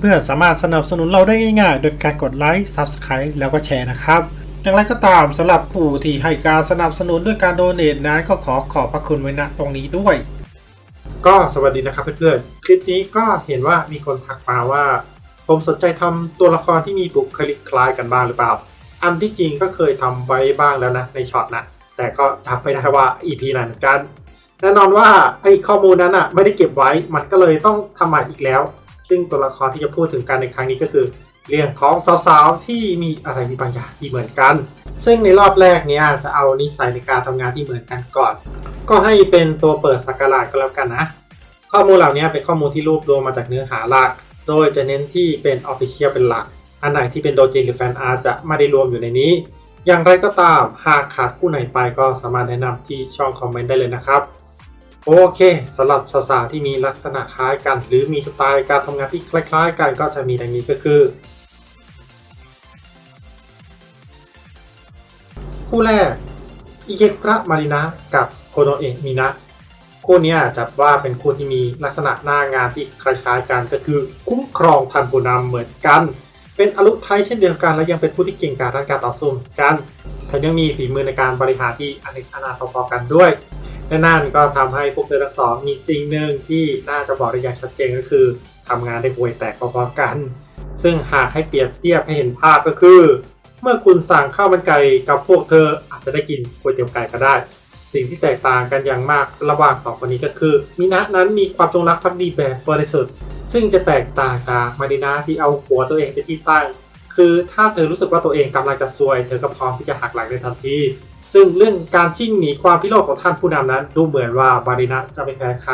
เพื่อนๆสามารถสนับสนุนเราได้ง่ายๆ โดยการกดไลค์ Subscribe แล้วก็แชร์นะครับอย่างไรก็ตามสำหรับผู้ที่ให้การสนับสนุนด้วยการโดเนทนั้นก็ขอขอบพระคุณไว้ณตรงนี้ด้วย ก็สวัสดีนะครับเพื่อนๆคลิปนี้ก็เห็นว่ามีคนทักมาว่า ผมสนใจทำตัวละครที่มีบุคลิกคล้ายกันบ้างหรือเปล่า อันที่จริงก็เคยทำไว้บ้างแล้วนะในช็อตนะแต่ก็จำไม่ได้ว่า EP ไหนเหมือนกันแน่นอนว่าไอ้ข้อมูลนั้นอะไม่ได้เก็บไว้มันก็เลยต้องทำใหม่อีกแล้ว ซึ่งตัวละครที่จะพูดถึงกันในครั้งนี้ก็คือ เรื่องของสาวๆที่มีอะไรมีบางอย่างที่เหมือนกัน ซึ่งในรอบแรกเนี้ยจะเอานิสัยในการทำงานที่เหมือนกันก่อน ก็ให้เป็นตัวเปิดสักการก็แล้วกันนะ ข้อมูลเหล่านี้เป็นข้อมูลที่รวบรวมมาจากเนื้อหาหลัก โดยจะเน้นที่เป็น Official เป็นหลัก อันไหนที่เป็นโดจินหรือแฟนอาร์จะไม่ได้รวมอยู่ในนี้ อย่างไรก็ตามหากขาดคู่ไหนไปก็สามารถแนะนำที่ช่องคอมเมนต์ได้เลยนะครับ โอเคสำหรับสาวๆที่มีลักษณะคล้ายกัน หรือมีสไตล์การทำงานที่คล้าย ๆ กันก็จะมีดังนี้ก็คือ คู่แรกอิเกคุระมารินะกับโคโนเอะมินะคู่นี้จัดว่าเป็นคู่ที่มีลักษณะหน้างานที่คล้ายๆกันก็คือคุ้มครองทันผู้นำเหมือนกัน เป็นอลุไทยเช่นเดียวกันและยังเป็นผู้ที่เก่งกาจด้านการต่อสู้กันแถมยังมีฝีมือในการบริหารที่อเนกอนาถพอกันด้วย และนั่นก็ทำให้พวกเธอทั้งสองมีสิ่งหนึ่งที่น่าจะบอกได้อย่างชัดเจนก็คือทำงานได้ห่วยแตกพอๆกัน ซึ่งหากให้เปรียบเทียบให้เห็นภาพก็คือ เมื่อคุณสั่งข้าวมันไก่กับพวกเธออาจจะได้กินก๋วยเตี๋ยวไก่ก็ได้ สิ่งที่แตกต่างกันอย่างมากระหว่างสองคนนี้ก็คือมินะนั้นมีความจงรักภักดีแบบบริสุทธิ์ซึ่งจะแตกต่างจากมารินาที่เอาหัวตัวเองไปนที่ตั้ง คือถ้าเธอรู้สึกว่าตัวเองกำลังจะซวย เธอก็พร้อมที่จะหักหลังในทันที ซึ่งเรื่องการชิ่งหนีความพิโรธของท่านผู้นำนั้น ดูเหมือนว่ามารินะจะไม่แพ้ใคร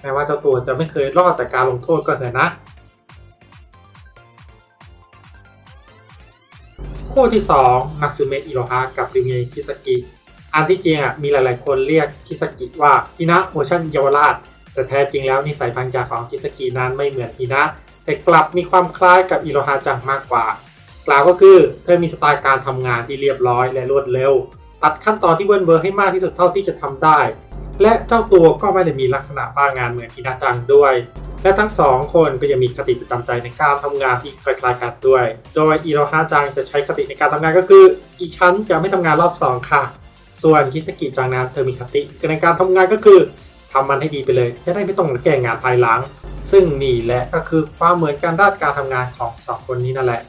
แม้ว่าเจ้าตัวจะไม่เคยรอดแต่การลงโทษก็เถอะนะคู่ที่ 2 นักซึเมะอิโรฮะกับริเมะคิสกิอันที่จริงอะมีหลายๆ คนเรียกคิสกิว่าฮินะเวอชันเยาวราช แต่แท้จริงแล้วนิสัยบางอย่าของคิสกินั้นไม่เหมือนฮินะ แต่กลับมีความคล้ายกับอิโรฮะจังมากกว่า กล่าวก็คือเธอมีสไตล์การทำงานที่เรียบร้อยและรวดเร็ว ตัดขั้นตอนที่เวิร์นเวอร์ให้มากที่สุดเท่าที่จะทำได้ และเจ้าตัวก็ไม่ได้มีลักษณะบ้างานเหมือนฮินะจังด้วย และทั้งสองคนก็ยังมีคติประจำใจในการทำงานที่คล้ายๆกันด้วย โดยอิโรฮะจังจะใช้คติในการทำงานก็คืออีฉันจะไม่ทำงานรอบสองค่ะ ส่วนคิสกิจังนั้นเธอมีคติในการทำงานก็คือทำมันให้ดีไปเลย จะได้ไม่ต้องแก้งานภายหลัง ซึ่งนี่แหละก็คือความเหมือนกันด้านการทำงานของสองคนนี้นั่นแหละ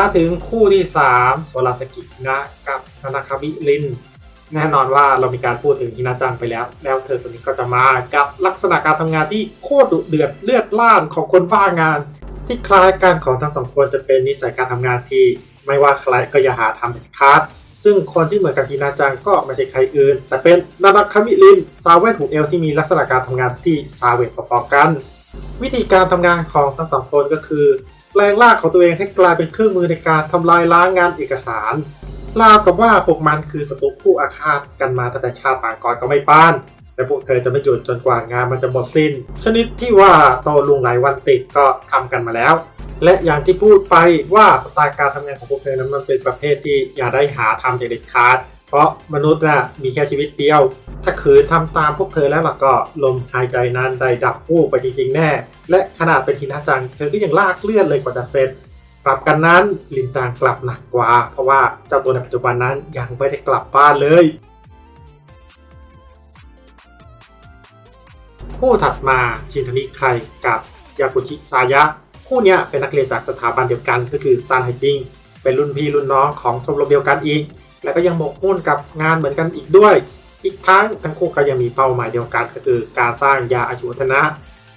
มาถึงคู่ที่ 3 โซลาสกิฮินะกับนานาคามิริน แน่นอนว่าเรามีการพูดถึงฮินาจังไปแล้ว แล้วเธอคนนี้ก็จะมากับลักษณะการทำงานที่โคตรดุเดือดเลือดล่านของคนบ้างาน ที่คล้ายกันของทั้งสองคนจะเป็นนิสัยการทำงานที่ไม่ว่าใครก็อย่าหาทำเด็ดขาดซึ่งคนที่เหมือนกับฮินาจังก็ไม่ใช่ใครอื่น แต่เป็นนานาคามิรินซาเวตหูเอลที่มีลักษณะการทำงานที่ซาเวตพอๆกัน วิธีการทำงานของทั้งสองคนก็คือ แปลงร่างของตัวเองให้กลายเป็นเครื่องมือในการทำลายล้างงานเอกสารราวกับว่าพวกมันคือศัตรูคู่อาฆาตกันมาตั้งแต่ชาติปางก่อนก็ไม่ป้านแต่พวกเธอจะไม่หยุดจนกว่างานมันจะหมดสิ้น ชนิดที่ว่าโตลุงหลายวันติดก็ทำกันมาแล้ว และอย่างที่พูดไปว่าสไตล์การทำงานของพวกเธอนั้นมันเป็นประเภทที่อย่าได้หาทำจากเด็ดขาด เพราะมนุษย์น่ะมีแค่ชีวิตเดียว ถ้าขืนทำตามพวกเธอแล้วล่ะก็ลมหายใจนั้นได้ดับวูบไปจริงๆแน่ และขนาดเป็นทีน่าจังเธอก็ยังลากเลือนเลยกว่าจะเสร็จกลับกันนั้นลินจางกลับหนักกว่า เพราะว่าเจ้าตัวในปัจจุบันนั้นยังไม่ได้กลับบ้านเลย คู่ถัดมาชินทนิไคกับยากุชิซายะ คู่นี้เป็นนักเรียนจากสถาบันเดียวกันก็คือซานไฮจิง เป็นรุ่นพี่รุ่นน้องของชมรมเดียวกันอีก แล้วก็ยังหมกมุ่นกับงานเหมือนกันอีกด้วย อีกทั้งทั้งคู่ก็ยังมีเป้าหมายเดียวกันก็คือการสร้างยาอายุวัฒนะ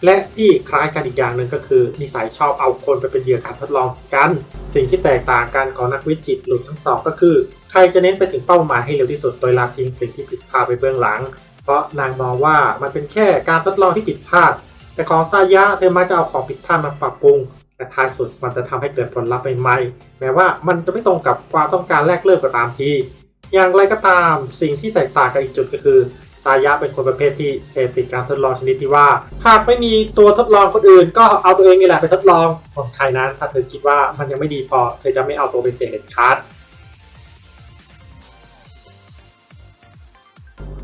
และที่คล้ายกันอีกอย่างหนึ่งก็คือนิสัยชอบเอาคนไปเป็นเหยื่อการทดลองกัน สิ่งที่แตกต่างกันของนักวิจิตหลุดทั้งสองก็คือ ใครจะเน้นไปถึงเป้าหมายให้เร็วที่สุดโดยละทิ้งสิ่งที่ผิดพลาดไปเบื้องหลัง เพราะนางมองว่ามันเป็นแค่การทดลองที่ผิดพลาด แต่ของซายะเธอมักจะเอาของผิดพลาดมาปรับปรุงและท้ายสุดมันจะทำให้เกิดผลลัพธ์ใหม่ๆแม้ว่ามันจะไม่ตรงกับความต้องการแรกเริ่มก็ตามที อย่างไรก็ตามสิ่งที่แตกต่างกันอีกจุดก็คือซายะเป็นคนประเภทที่เสพติดการทดลองชนิดที่ว่า หากไม่มีตัวทดลองคนอื่น ก็เอาตัวเองนี่แหละไปทดลองส่วนใครนั้นถ้าเธอคิดว่ามันยังไม่ดีพอ เธอจะไม่เอาตัวไปเสี่ยงเด็ดขาด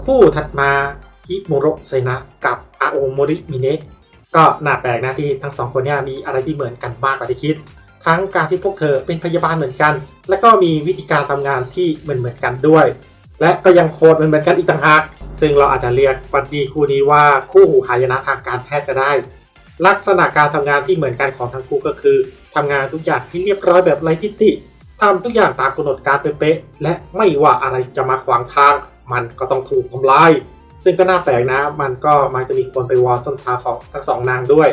คู่ถัดมาฮิโมโรเซนะกับอาโอโมริมิเนะก็น่าแปลกนะที่ทั้งสองคนเนี่ยมีอะไรที่เหมือนกันมากกว่าที่คิด ทั้งการที่พวกเธอเป็นพยาบาลเหมือนกัน และก็มีวิธีการทำงานที่เหมือนเหมือนกันด้วย และก็ยังโหดเหมือนเหมือนกันอีกต่างหาก ซึ่งเราอาจจะเรียกบัดดีคู่นี้ว่าคู่หูหายนะทางการแพทย์ก็ได้ ลักษณะการทำงานที่เหมือนกันของทั้งคู่ก็คือทำงานทุกอย่างให้เรียบร้อยแบบไร้ทิฏฐิทำทุกอย่างตามกำหนดการเป๊ะและไม่ว่าอะไรจะมาขวางทาง มันก็ต้องถูกทำลาย ซึ่งก็น่าแปลกนะมันก็มักจะมีคนไปวอลส้นเท้าของทั้งสองนางด้วย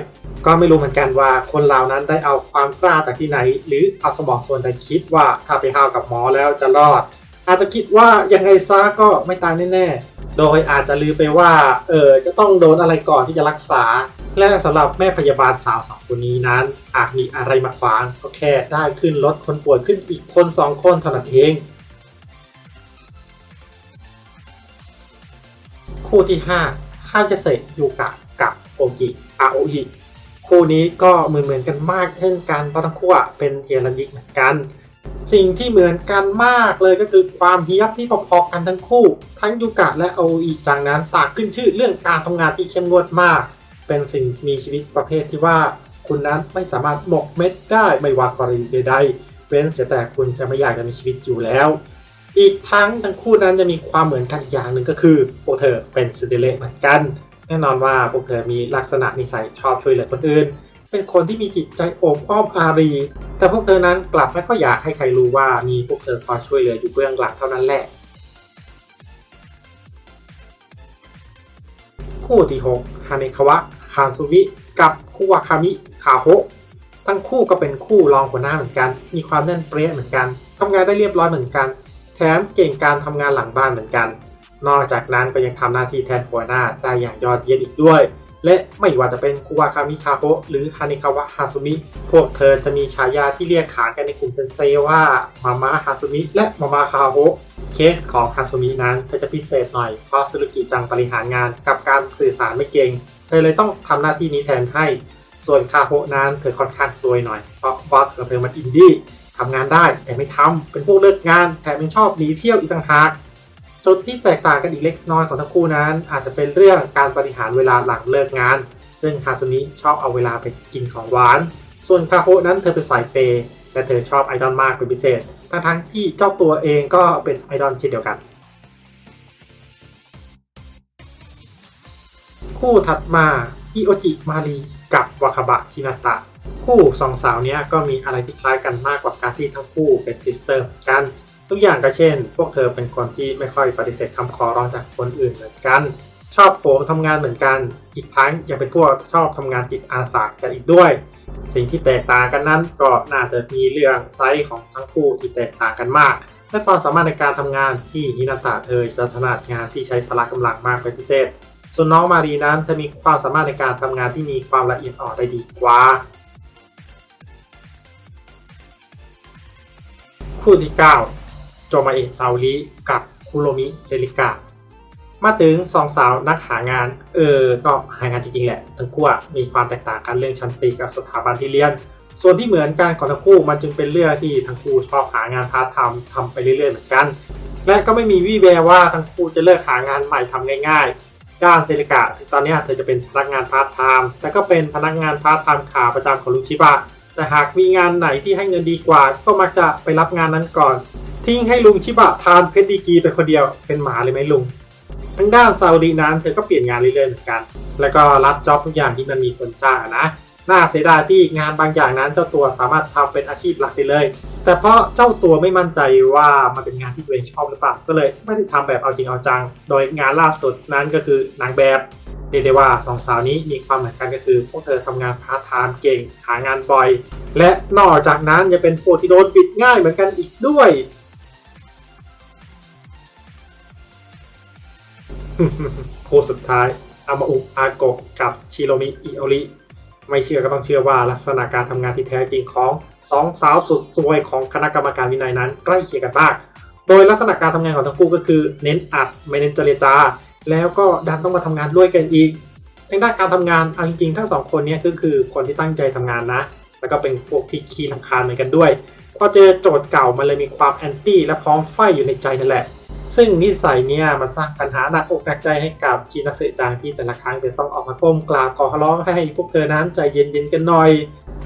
ก็ไม่รู้เหมือนกันว่าคนเหล่านั้นได้เอาความกล้าจากที่ไหน หรือเอาสมองส่วนใดคิดว่าถ้าไปห้าวกับหมอแล้วจะรอด อาจจะคิดว่ายังไงซะก็ไม่ตายแน่ๆ โดยอาจจะลืมไปว่าเออจะต้องโดนอะไรก่อนที่จะรักษา และสำหรับแม่พยาบาลสาวสองคนนี้นั้นหากมีอะไรมาขวางก็แค่ได้ขึ้นรถคนป่วยขึ้นอีกคนสองคนเท่านั้นเอง คู่ที่5ข้าจะเสกยูกะกับโอจิอาโออิคู่นี้ก็เหมือนเหมือนๆกันมากเช่นกันเพราะทั้งคู่เป็นเฮรันยิกเหมือนกัน สิ่งที่เหมือนกันมากเลยก็คือความเฮี้ยบที่พอๆกันทั้งคู่ ทั้งยูกะและโออิจากนั้นต่างขึ้นชื่อเรื่องการทำงานที่เข้มงวดมาก เป็นสิ่งมีชีวิตประเภทที่ว่า คุณนั้นไม่สามารถหมกเม็ดได้ไม่ว่ากรณีใดๆเว้นเสียแต่คุณจะไม่อยากจะมีชีวิตอยู่แล้ว อีกทั้งทั้งคู่นั้นจะมีความเหมือนกันอย่างหนึ่งก็คือพวกเธอเป็นซินเดเลเหมือนกัน แน่นอนว่าพวกเธอมีลักษณะนิสัยชอบช่วยเหลือคนอื่น เป็นคนที่มีจิตใจโอบอ้อมอารี แต่พวกเธอนั้นกลับไม่ค่อยอยากให้ใครรู้ว่ามีพวกเธอคอยช่วยเหลืออยู่เบื้องหลังเท่านั้นแหละ คู่ที่6ฮาเนคาวะคาซุมิกับคุวาคามิคาโฮทั้งคู่ก็เป็นคู่รองหัวหน้าเหมือนกัน มีความแน่นเปรี้ยเหมือนกันทำงานได้เรียบร้อยเหมือนกัน แถมเก่งการทำงานหลังบ้านเหมือนกัน นอกจากนั้นก็ยังทำหน้าที่แทนหัวหน้าได้อย่างยอดเยี่ยมอีกด้วย และไม่ว่าจะเป็นคุวาคามิคาโฮะหรือฮานิคาวะฮาซุมิ พวกเธอจะมีฉายาที่เรียกขานกันในกลุ่มเซนเซว่ามาม่าฮาซุมิและมาม่าคาโฮะเคสของฮาซุมินั้นเธอจะพิเศษหน่อยเพราะซุรุกิจังบริหารงานกับการสื่อสารไม่เก่ง เธอเลยต้องทำหน้าที่นี้แทนให้ ส่วนคาโฮะนั้นเธอค่อนข้างซวยหน่อยเพราะบอสของเธอมันอินดี้ ทำงานได้แต่ไม่ทำเป็นพวกเลิกงานแถมยังชอบหนีเที่ยวอีกต่างหากจุดที่แตกต่างกันอีกเล็กน้อยของทั้งคู่นั้น อาจจะเป็นเรื่องการบริหารเวลาหลังเลิกงาน ซึ่งฮาซุมิชอบเอาเวลาไปกินของหวาน ส่วนคาโฮะนั้นเธอเป็นสายเปย์และเธอชอบไอดอลมากเป็นพิเศษ ทั้งทั้งที่เจ้าตัวเองก็เป็นไอดอลเช่นเดียวกัน คู่ถัดมาอิโอจิมารีกับวาคาบะฮินาตะ คู่สองสาวนี้ก็มีอะไรที่คล้ายกันมากกว่าการที่ทั้งคู่เป็นซิสเตอร์เหมือนกันทุกอย่างก็เช่น พวกเธอเป็นคนที่ไม่ค่อยปฏิเสธคำขอร้องจากคนอื่นเหมือนกัน ชอบโผมทำงานเหมือนกัน อีกทั้งยังเป็นพวกชอบทำงานจิตอาสากันอีกด้วย สิ่งที่แตกต่างกันนั้นก็น่าจะมีเรื่องไซส์ของทั้งคู่ที่แตกต่างกันมากและความสามารถในการทำงานที่ฮินาตะเธอจะถนัดงานที่ใช้พละกำลังมากเป็นพิเศษ ส่วนน้องมารีนั้นเธอมีความสามารถในการทำงานที่มีความละเอียดอ่อนได้ดีกว่า คู่ที่ 9 โจมาเอะซาอุริกับคุโรมิเซริกะมาถึงสองสาวนักหางาน เออ ก็หางานจริงๆแหละ ทั้งคู่มีความแตกต่างกันเรื่องชั้นปีกับสถาบันที่เรียน ส่วนที่เหมือนกันของทั้งคู่มันจึงเป็นเรื่องที่ทั้งคู่ชอบหางานพาร์ทไทม์ทำไปเรื่อยๆเหมือนกัน และก็ไม่มีวี่แววว่าทั้งคู่จะเลิกหางานใหม่ทำง่ายๆ ด้านเซริกะถึงตอนนี้เธอจะเป็นพนักงานพาร์ทไทม์แต่ก็เป็นพนักงานพาร์ทไทม์ขาประจำของลุงชิบะ แต่หากมีงานไหนที่ให้เงินดีกว่า ก็มักจะไปรับงานนั้นก่อน ทิ้งให้ลุงชิบะทานเพชรดีกีไปคนเดียวเป็นหมาเลยไหมลุงทางด้านซาอุดีนั้นเธอก็เปลี่ยนงานเรื่อยๆเหมือนกัน แล้วก็รับจ็อบทุกอย่างที่มันมีคนจ้างนะ น่าเสียดายที่งานบางอย่างนั้นเจ้าตัวสามารถทำเป็นอาชีพหลักได้เลย แต่เพราะเจ้าตัวไม่มั่นใจว่ามันเป็นงานที่ตัวเองชอบหรือเปล่า ก็เลยไม่ได้ทำแบบเอาจริงเอาจัง โดยงานล่าสุดนั้นก็คือนางแบบเรียกได้ว่าสองสาวนี้มีความเหมือนกันก็คือ พวกเธอทำงานพาร์ทไทม์เก่ง หางานบ่อย และนอกจากนั้นยังเป็นพวกที่โดนปิดง่ายเหมือนกันอีกด้วยคู่สุดท้ายอามาอุอาโกะกับชิโรมิอิโอริ ไม่เชื่อก็ต้องเชื่อว่าลักษณะการทำงานที่แท้จริงของสองสาวสุดสวยของคณะกรรมการวินัยนั้น ใกล้เคียงกันมาก โดยลักษณะการทำงานของทั้งคู่ก็คือ เน้นอัดไม่เน้นเจรจา แล้วก็ดันต้องมาทำงานด้วยกันอีกทางด้านการทำงานเอาจริงๆทั้งสองคนนี้ก็คือคนที่ตั้งใจทำงานนะ แล้วก็เป็นพวกที่ขี้ลำคาญเหมือนกันด้วยพอเจอโจทย์เก่ามันเลยมีความแอนตี้และพร้อมไฟอยู่ในใจนั่นแหละ ซึ่งนิสัยเนี่ยมันสร้างปัญหาหนักอกหนักใจให้กับชินาสึจังที่แต่ละครั้งจะต้องออกมาก้มกราบขอร้องให้พวกเธอนั้นใจเย็นๆกันหน่อย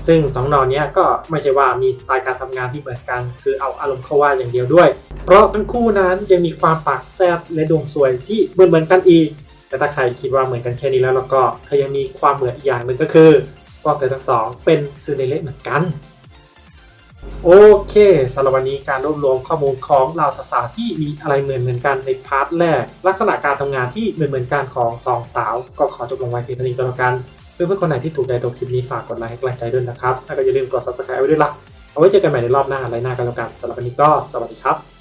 ซึ่งสองนอนเนี้ยก็ไม่ใช่ว่ามีสไตล์การทำงานที่เหมือนกัน คือเอาอารมณ์เข้าว่าอย่างเดียวด้วย เพราะทั้งคู่นั้นยังมีความปากแซบและดวงสวยที่เหมือนเหมือนๆกันอีกแต่ถ้าใครคิดว่าเหมือนกันแค่นี้แล้วแล้วก็เธอยังมีความเหมือนอีกอย่างหนึ่งก็คือพวกเธอทั้งสองเป็นซูเนเละเหมือนกัน โอเคสำหรับวันนี้การรวบรวมข้อมูลของเราสาวที่มีอะไรเหมือนเหมือนกันในพาร์ทแรก ลักษณะการทำงานที่เหมือนเหมือนกันของสองสาว ก็ขอจบลงไว้เพียงเท่านี้ก็แล้วกันเพื่อนๆคนไหนที่ถูกใจตัวคลิปนี้ฝากกดไลค์ให้กำลังใจด้วยนะครับแล้วก็อย่าลืมกด subscribe ไว้ด้วยล่ะเอาไว้เจอกันใหม่ในรอบหน้าอะไรหน้ากันแล้วกันสำหรับวันนี้ก็สวัสดีครับ